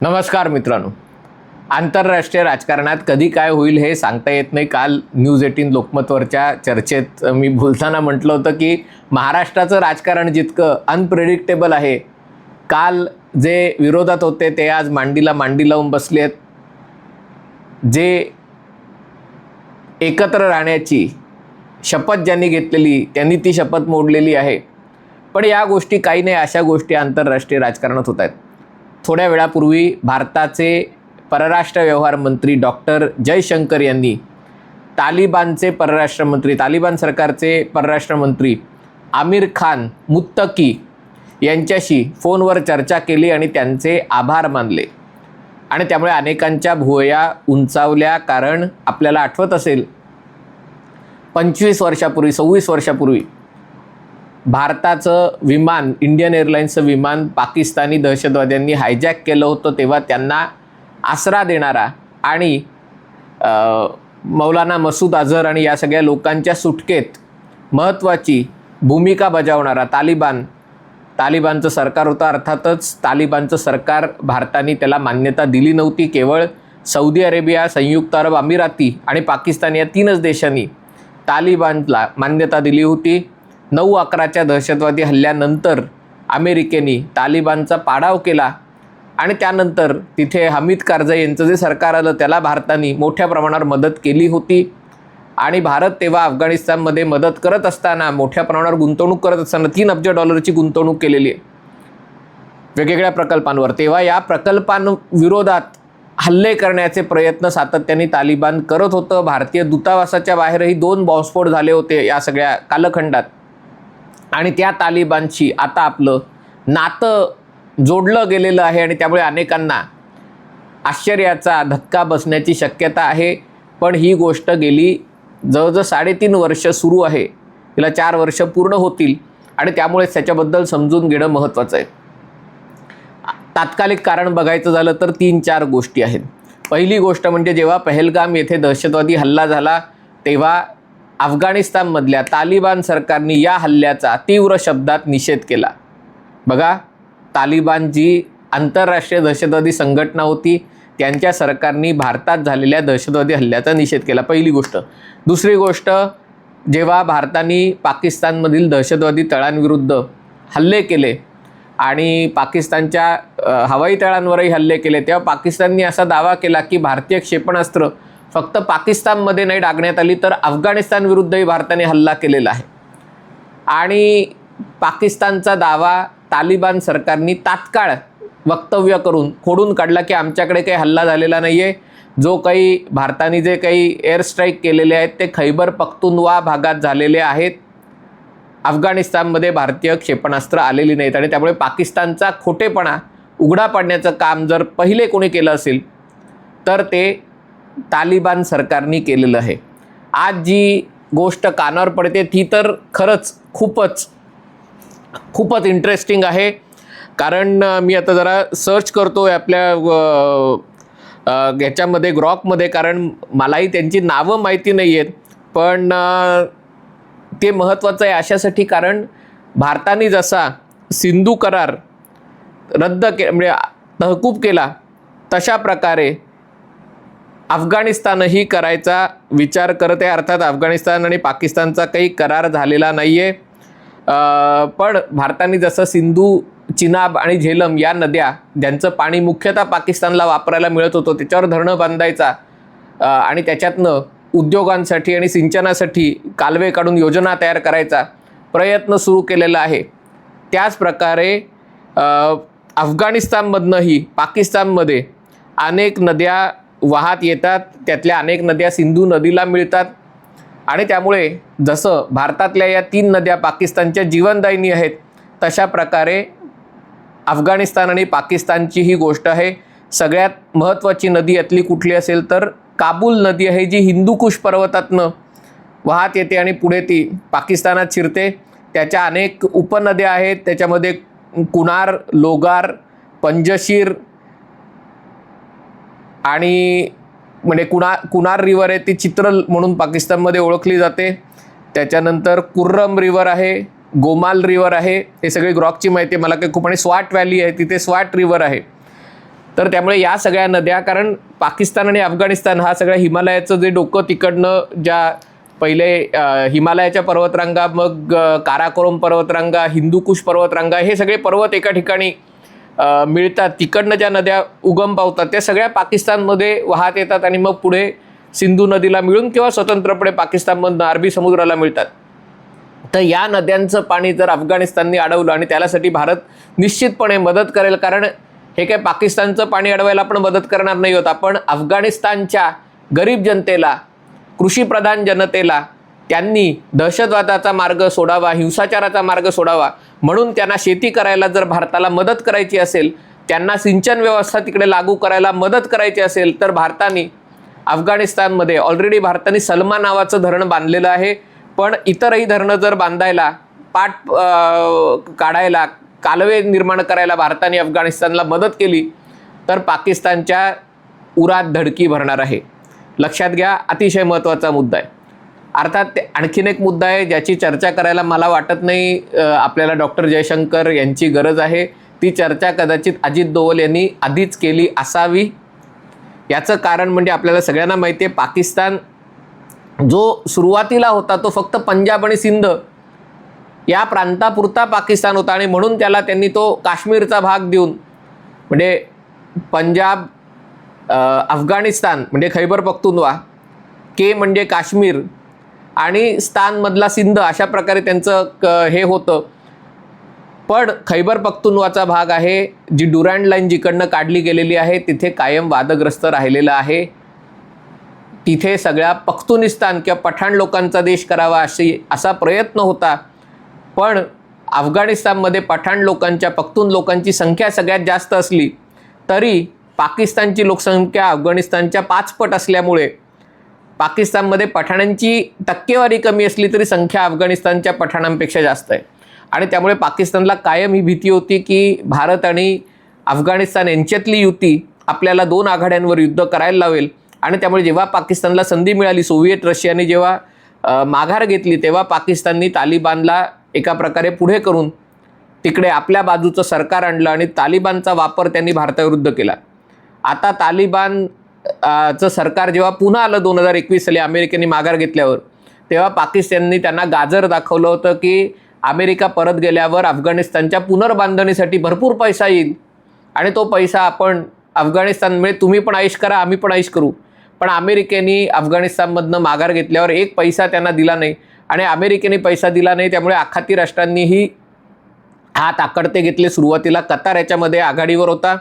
नमस्कार मित्रांनो. आंतरराष्ट्रीय राजकारणात कधी काय होईल हे सांगता येत नाही. काल न्यूज एटीन लोकमतवरच्या चर्चेत मी बोलताना म्हटलं होतं की महाराष्ट्राचं राजकारण जितकं अनप्रेडिक्टेबल आहे काल जे विरोधात होते ते आज मांडीला मांडी लावून बसले आहेत जे एकत्र राहण्याची शपथ ज्यांनी घेतलेली त्यांनी ती शपथ मोडलेली आहे. पण या गोष्टी काही नाही अशा गोष्टी आंतरराष्ट्रीय राजकारणात होत आहेत. थोड्या वेळापूर्वी भारताचे परराष्ट्र व्यवहार मंत्री डॉक्टर जयशंकर यांनी तालिबानचे परराष्ट्र मंत्री तालिबान सरकारचे परराष्ट्र मंत्री आमिर खान मुत्तकी यांच्याशी फोनवर चर्चा केली आणि त्यांचे आभार मानले. आणि त्यामुळे अनेकांच्या भुवया उंचावल्या कारण आपल्याला आठवत असेल पंचवीस वर्षापूर्वी सव्वीस वर्षापूर्वी भारताचं विमान इंडियन एअरलाईन्सचं विमान पाकिस्तानी दहशतवाद्यांनी हायजॅक केलं होतं तेव्हा त्यांना आसरा देणारा आणि मौलाना मसूद अझहर आणि या सगळ्या लोकांच्या सुटकेत महत्त्वाची भूमिका बजावणारा तालिबान तालिबानचं सरकार होतं. अर्थातच तालिबानचं सरकार भारताने त्याला मान्यता दिली नव्हती. केवळ सौदी अरेबिया संयुक्त अरब अमिराती आणि पाकिस्तान या तीनच देशांनी तालिबानला मान्यता दिली होती. नऊ अकराच्या दहशतवादी हल्ल्यानंतर अमेरिकेने तालिबानचा पाडाव केला आणि त्यानंतर तिथे हमीद कारजाई यांचं जे सरकार आलं त्याला भारताने मोठ्या प्रमाणावर मदत केली होती. आणि भारत तेव्हा अफगाणिस्तानमध्ये मदत करत असताना मोठ्या प्रमाणावर गुंतवणूक करत असताना तीन अब्ज डॉलरची गुंतवणूक केलेली आहे. वेगवेगळ्या प्रकल्पांवर. तेव्हा या प्रकल्पांविरोधात हल्ले करण्याचे प्रयत्न सातत्याने तालिबान करत होतं. भारतीय दूतावासाच्या बाहेरही दोन बॉम्बस्फोट झाले होते या सगळ्या कालखंडात. आणि त्या तालिबानशी आता आपलं नातं जोडलं गेलेलं आहे आणि त्यामुळे अनेकांना आश्चर्याचा धक्का बसण्याची शक्यता आहे. पण ही गोष्ट गेली जवळजवळ साडेतीन वर्ष सुरू आहे. तिला चार वर्ष पूर्ण होतील आणि त्यामुळेच त्याच्याबद्दल समजून घेणं महत्त्वाचं आहे. तात्कालिक कारण बघायचं झालं तर तीन चार गोष्टी आहेत. पहिली गोष्ट म्हणजे जेव्हा पहलगाम येथे दहशतवादी हल्ला झाला तेव्हा अफगाणिस्तानमधल्या तालिबान सरकारने या हल्ल्याचा तीव्र शब्दात निषेध केला. बघा तालिबान जी आंतरराष्ट्रीय दहशतवादी संघटना होती त्यांच्या सरकारने भारतात झालेल्या दहशतवादी हल्ल्याचा निषेध केला. पहिली गोष्ट. दुसरी गोष्ट जेव्हा भारताने पाकिस्तानमधील दहशतवादी तळांविरुद्ध हल्ले केले आणि पाकिस्तानच्या हवाई तळांवरही हल्ले केले. तेव्हा पाकिस्ताननी असा दावा केला की भारतीय क्षेपणास्त्र फक्त पाकिस्तानमध्ये नाही डागण्यात आली तर अफगाणिस्तानविरुद्धही भारताने हल्ला केलेला आहे. आणि पाकिस्तानचा दावा तालिबान सरकारनी तात्काळ वक्तव्य करून खोडून काढला की आमच्याकडे काही हल्ला झालेला नाही आहे जो काही भारताने जे काही एअर स्ट्राईक केलेले आहेत ते खैबर पख्तुनवा भागात झालेले आहेत. अफगाणिस्तानमध्ये भारतीय क्षेपणास्त्र आलेली नाहीत आणि त्यामुळे पाकिस्तानचा खोटेपणा उघडा पाडण्याचं काम जर पहिले कोणी केलं असेल तर ते तालिबान सरकारने केलेलं आहे. आज जी गोष्ट कानावर पडते ती तर खरंच खूपच खूपच इंटरेस्टिंग आहे. कारण मी आता जरा सर्च करतो आहे आपल्या ह्याच्यामध्ये ग्रॉकमध्ये कारण मलाही त्यांची नावं माहिती नाही आहेत पण ते महत्त्वाचं आहे अशासाठी कारण भारताने जसा सिंधू करार रद्द के म्हणजे तहकूब केला तशा प्रकारे अफगाणिस्तानही करायचा विचार करत आहे. अर्थात अफगाणिस्तान आणि पाकिस्तानचा काही करार झालेला नाही आहे पण भारताने जसं सिंधू चिनाब आणि झेलम या नद्या ज्यांचं पाणी मुख्यतः पाकिस्तानला वापरायला मिळत होतं त्याच्यावर धरणं बांधायचा आणि त्याच्यातनं उद्योगांसाठी आणि सिंचनासाठी कालवे काढून योजना तयार करायचा प्रयत्न सुरू केलेला आहे. त्याच प्रकारे अफगाणिस्तानमधनंही पाकिस्तानमध्ये अनेक नद्या वाहत येतात. त्यातल्या अनेक नद्या सिंधू नदीला मिळतात. आणि त्यामुळे जसं भारतातल्या या तीन नद्या पाकिस्तानच्या जीवनदायिनी आहेत तशा प्रकारे अफगाणिस्तान आणि पाकिस्तानची ही गोष्ट आहे. सगळ्यात महत्त्वाची नदी यातली कुठली असेल तर काबूल नदी आहे जी हिंदूकुश पर्वतातनं वाहत येते आणि पुढे ती पाकिस्तानात शिरते. त्याच्या अनेक उपनद्या आहेत त्याच्यामध्ये कुनार लोगार पंजशीर आणि म्हणजे कुणा कुनार रिवर आहे ती चित्रल म्हणून पाकिस्तानमध्ये ओळखली जाते. त्याच्यानंतर कुर्रम रिवर आहे गोमाल रिवर आहे. हे सगळी ग्रॉकची माहिती आहे. मला काही खूप आणि स्वाट व्हॅली आहे तिथे स्वाट रिवर आहे. तर त्यामुळे या सगळ्या नद्या कारण पाकिस्तान आणि अफगाणिस्तान हा सगळ्या हिमालयाचं जे डोकं तिकडनं ज्या पहिले हिमालयाच्या पर्वतरांगा मग काराकोरम पर्वतरांगा हिंदूकुश पर्वतरांगा हे सगळे पर्वत एका ठिकाणी मिळतात. तिकडनं ज्या नद्या उगम पावतात त्या सगळ्या पाकिस्तानमध्ये वाहत येतात आणि मग पुढे सिंधू नदीला मिळून किंवा स्वतंत्रपणे पाकिस्तानमधनं अरबी समुद्राला मिळतात. तर या नद्यांचं पाणी जर अफगाणिस्तानने अडवलं आणि त्यासाठी भारत निश्चितपणे मदत करेल कारण हे काय पाकिस्तानचं पाणी अडवायला आपण मदत करणार नाही होत. आपण अफगाणिस्तानच्या गरीब जनतेला कृषीप्रधान जनतेला त्यांनी दहशतवादाचा मार्ग सोडावा हिंसाचाराचा मार्ग सोडावा म्हणून त्यांना शेती करायला जर भारताला मदत करायची असेल त्यांना सिंचन व्यवस्था तिकडे लागू करायला मदत करायची असेल तर भारताने अफगाणिस्तानमध्ये ऑलरेडी भारताने सलमा नावाचं धरण बांधलेलं आहे. पण इतरही धरणं जर बांधायला पाठ काढायला कालवे निर्माण करायला भारताने अफगाणिस्तानला मदत केली तर पाकिस्तानच्या उरात धडकी भरणार आहे. लक्षात घ्या अतिशय महत्त्वाचा मुद्दा आहे. अर्थात ते आणखीन एक मुद्दा आहे ज्याची चर्चा करायला मला वाटत नाही आपल्याला डॉक्टर जयशंकर यांची गरज आहे. ती चर्चा कदाचित अजित दोवल यांनी आधीच केली असावी. याचं कारण म्हणजे आपल्याला सगळ्यांना माहिती आहे पाकिस्तान जो सुरुवातीला होता तो फक्त पंजाब आणि सिंध या प्रांतापुरता पाकिस्तान होता आणि म्हणून त्याला त्यांनी तो काश्मीरचा भाग देऊन म्हणजे पंजाब अफगाणिस्तान म्हणजे खैबर पख्तुनवा के म्हणजे काश्मीर आणि स्थानमधला सिंध अशा प्रकारे त्यांचं क हे होतं. पण खैबर पख्तुनवाचा भाग आहे जी डुरँड लाईन जिकडनं काढली गेलेली आहे तिथे कायम वादग्रस्त राहिलेलं आहे. तिथे सगळ्या पख्तुनिस्तान किंवा पठाण लोकांचा देश करावा अशी असा प्रयत्न होता. पण अफगाणिस्तानमध्ये पठाण लोकांच्या पख्तून लोकांची संख्या सगळ्यात जास्त असली तरी पाकिस्तानची लोकसंख्या अफगाणिस्तानच्या पाचपट असल्यामुळे पाकिस्तानमध्ये पठाणांची टक्केवारी कमी असली तरी संख्या अफगाणिस्तानच्या पठाणांपेक्षा जास्त आहे. आणि त्यामुळे पाकिस्तानला कायम ही भीती होती की भारत आणि अफगाणिस्तान यांच्यातली युती आपल्याला दोन आघाड्यांवर युद्ध करायला लावेल. आणि त्यामुळे जेव्हा पाकिस्तानला संधी मिळाली सोव्हिएट रशियाने जेव्हा माघार घेतली तेव्हा पाकिस्ताननी तालिबानला एका प्रकारे पुढे करून तिकडे आपल्या बाजूचं सरकार आणलं आणि तालिबानचा वापर त्यांनी भारताविरुद्ध केला. आता तालिबान चं सरकार जेव्हा पुन्हा आलं दोन हजार एकवीस साली अमेरिकेने माघार घेतल्यावर तेव्हा पाकिस्ताननी त्यांना गाजर दाखवलं होतं की अमेरिका परत गेल्यावर अफगाणिस्तानच्या पुनर्बांधणीसाठी भरपूर पैसा येईल आणि तो पैसा आपण अफगाणिस्तानमुळे तुम्ही पण आयुष करा आम्ही पण आयुष करू. पण अमेरिकेने अफगाणिस्तानमधनं माघार घेतल्यावर एक पैसा त्यांना दिला नाही. आणि अमेरिकेने पैसा दिला नाही त्यामुळे आखाती राष्ट्रांनीही हात आकडते घेतले. सुरुवातीला कतार याच्यामध्ये आघाडीवर होता.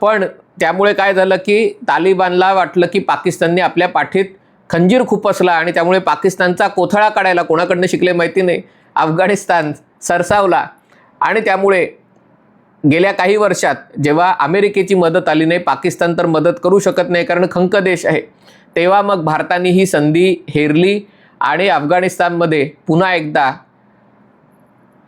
पण त्यामुळे काय झालं की तालिबानला वाटलं की पाकिस्तानने आपल्या पाठीत खंजीर खुपसला आणि त्यामुळे पाकिस्तानचा कोथळा काढायला कोणाकडनं शिकले माहिती नाही. अफगाणिस्तान सरसावला आणि त्यामुळे गेल्या काही वर्षात जेव्हा अमेरिकेची मदत आली नाही पाकिस्तान तर मदत करू शकत नाही कारण खंक देश आहे. तेव्हा मग भारताने ही संधी हेरली. आणि अफगाणिस्तानमध्ये पुन्हा एकदा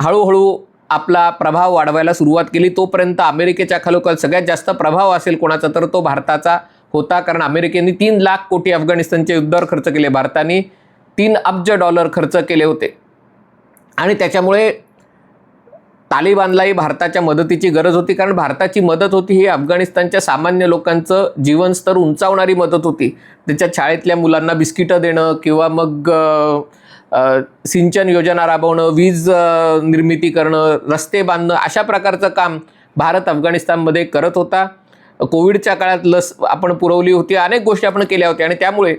हळूहळू आपला प्रभाव वाढवायला सुरुवात केली. तोपर्यंत अमेरिकेच्या खालोखाल सगळ्यात जास्त प्रभाव असेल कोणाचा तर तो भारताचा होता. कारण अमेरिकेने तीन लाख कोटी अफगाणिस्तानच्या युद्धावर खर्च केले. भारताने तीन अब्ज डॉलर खर्च केले होते. आणि त्याच्यामुळे तालिबानलाही भारताच्या मदतीची गरज होती कारण भारताची मदत होती ही अफगाणिस्तानच्या सामान्य लोकांचं जीवनस्तर उंचावणारी मदत होती. त्याच्या शाळेतल्या मुलांना बिस्किटं देणं किंवा मग सिंचन योजना राबवणं वीज निर्मिती करणं रस्ते बांधणं अशा प्रकारचं काम भारत अफगाणिस्तानमध्ये करत होता. कोविडच्या काळात लस आपण पुरवली होती अनेक गोष्टी आपण केल्या होत्या आणि त्यामुळे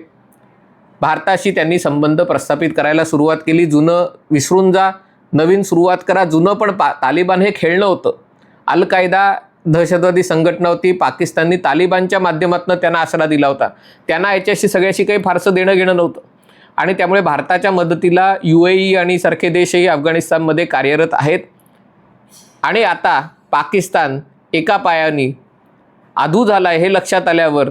भारताशी त्यांनी संबंध प्रस्थापित करायला सुरुवात केली. जुनं विसरून जा. नवीन सुरुवात करा. जुनं पण पा तालिबान हे खेळणं होतं. अल कायदा दहशतवादी संघटना होती. पाकिस्ताननी तालिबानच्या माध्यमातून त्यांना आसरा दिला होता. त्यांना याच्याशी सगळ्याशी काही फारसं देणं घेणं नव्हतं. आणि त्यामुळे भारताच्या मदतीला यू ए ई आणि सारखे देशही अफगाणिस्तानमध्ये कार्यरत आहेत. आणि आता पाकिस्तान एका पायाने आधू झाला आहे हे लक्षात आल्यावर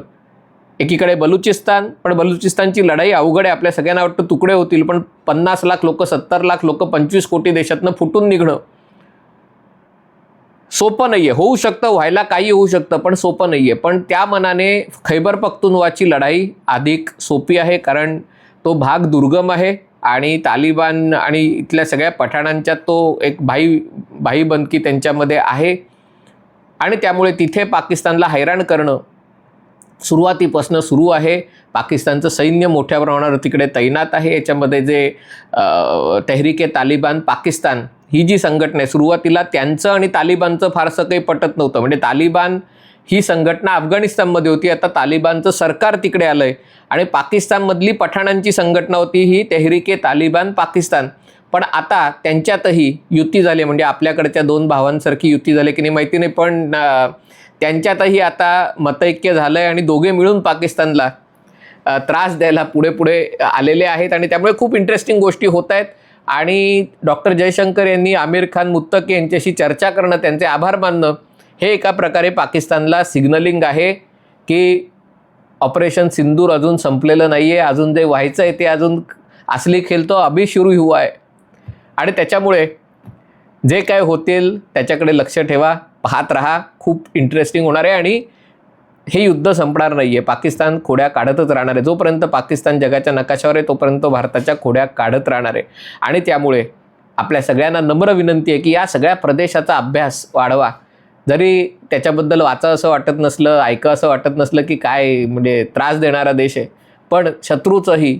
एकीकडे बलुचिस्तान पण बलुचिस्तानची लढाई अवघड आहे. आपल्या सगळ्यांना वाटतं तुकडे होतील पण पन्नास लाख लोक सत्तर लाख लोक पंचवीस कोटी देशातनं फुटून निघणं सोपं नाही आहे होऊ शकतं व्हायला काही होऊ शकतं पण सोपं नाही आहे पण त्या मनाने खैबर पख्तुनवाची लढाई अधिक सोपी आहे कारण तो भाग दुर्गम आहे आणि तालिबान आणि इथल्या सगळ्या पठाणांच्या तो एक भाई भाईबंदकी त्यांच्यामध्ये आहे. आणि त्यामुळे तिथे पाकिस्तानला हैराण करणं सुरुवातीपासून सुरू आहे. पाकिस्तानचं सैन्य मोठ्या प्रमाणावर तिकडे तैनात आहे. याच्यामध्ये जे तहरीके तालिबान पाकिस्तान ही जी संघटना आहे सुरुवातीला त्यांचं आणि तालिबानचं फारसं काही पटत नव्हतं. म्हणजे तालिबान ही संघटना अफगाणिस्तानमध्ये होती. आता तालिबानचं सरकार तिकडे आलं आहे आणि पाकिस्तानमधली पठाणांची संघटना होती ही तेहरीके तालिबान पाकिस्तान. पण आता त्यांच्यातही युती झाली. म्हणजे आपल्याकडच्या दोन भावांसारखी युती झाली की नाही माहिती नाही. पण त्यांच्यातही आता मतैक्य झालं आहे आणि दोघे मिळून पाकिस्तानला त्रास द्यायला पुढे पुढे आलेले आहेत आणि त्यामुळे खूप इंटरेस्टिंग गोष्टी होत आहेत. आणि डॉक्टर जयशंकर यांनी आमिर खान मुत्तकी यांच्याशी चर्चा करणं त्यांचे आभार मानणं हे एका प्रकारे पाकिस्तानला सिग्नलिंग आहे की ऑपरेशन सिंदूर अजून संपलेलं नाही आहे अजून जे व्हायचं आहे ते अजून असली खेल तो अभि सुरू हुआ आहे आणि त्याच्यामुळे जे काय होतील त्याच्याकडे लक्ष ठेवा. पाहत राहा खूप इंटरेस्टिंग होणार आहे आणि हे युद्ध संपणार नाही आहे पाकिस्तान खोड्या काढतच राहणार आहे. जोपर्यंत पाकिस्तान जगाच्या नकाशावर आहे तोपर्यंत भारताच्या खोड्या काढत राहणार आहे. आणि त्यामुळे आपल्या सगळ्यांना नम्र विनंती आहे की या सगळ्या प्रदेशाचा अभ्यास वाढवा. जरी त्याच्याबद्दल वाचा असं वाटत नसलं ऐका असं वाटत नसलं की काय म्हणजे त्रास देणारा देश आहे. पण शत्रूचंही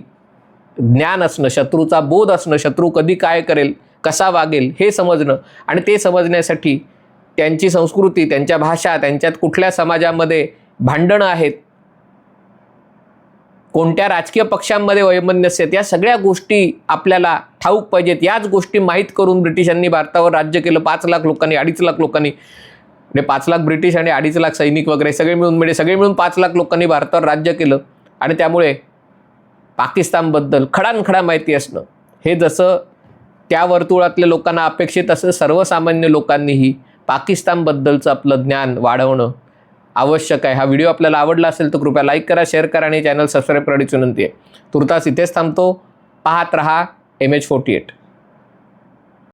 ज्ञान असणं शत्रूचा बोध असणं शत्रू कधी काय करेल कसा वागेल हे समजणं आणि ते समजण्यासाठी त्यांची संस्कृती त्यांच्या भाषा त्यांच्यात कुठल्या समाजामध्ये भांडणं आहेत कोणत्या राजकीय पक्षांमध्ये वैमनस्य आहेत या सगळ्या गोष्टी आपल्याला ठाऊक पाहिजेत. याच गोष्टी माहीत करून ब्रिटिशांनी भारतावर राज्य केलं. पाच लाख लोकांनी अडीच लाख लोकांनी म्हणजे पाच लाख ब्रिटिश आणि अडीच लाख सैनिक वगैरे सगळे मिळून म्हणजे सगळे मिळून पाच लाख लोकांनी भारतावर राज्य केलं. आणि त्यामुळे पाकिस्तानबद्दल खडानखडा माहिती असणं. हे जसं त्या वर्तुळातल्या लोकांना अपेक्षित असं सर्वसामान्य लोकांनीही पाकिस्तानबद्दलचं आपलं ज्ञान वाढवणं आवश्यक आहे. हा व्हिडिओ आपल्याला आवडला असेल तर कृपया लाईक करा शेअर करा आणि चॅनल सबस्क्राईब करण्याची विनंती आहे. तुर्तास इथेच थांबतो. पाहत रहा एम एच फोर्टी एट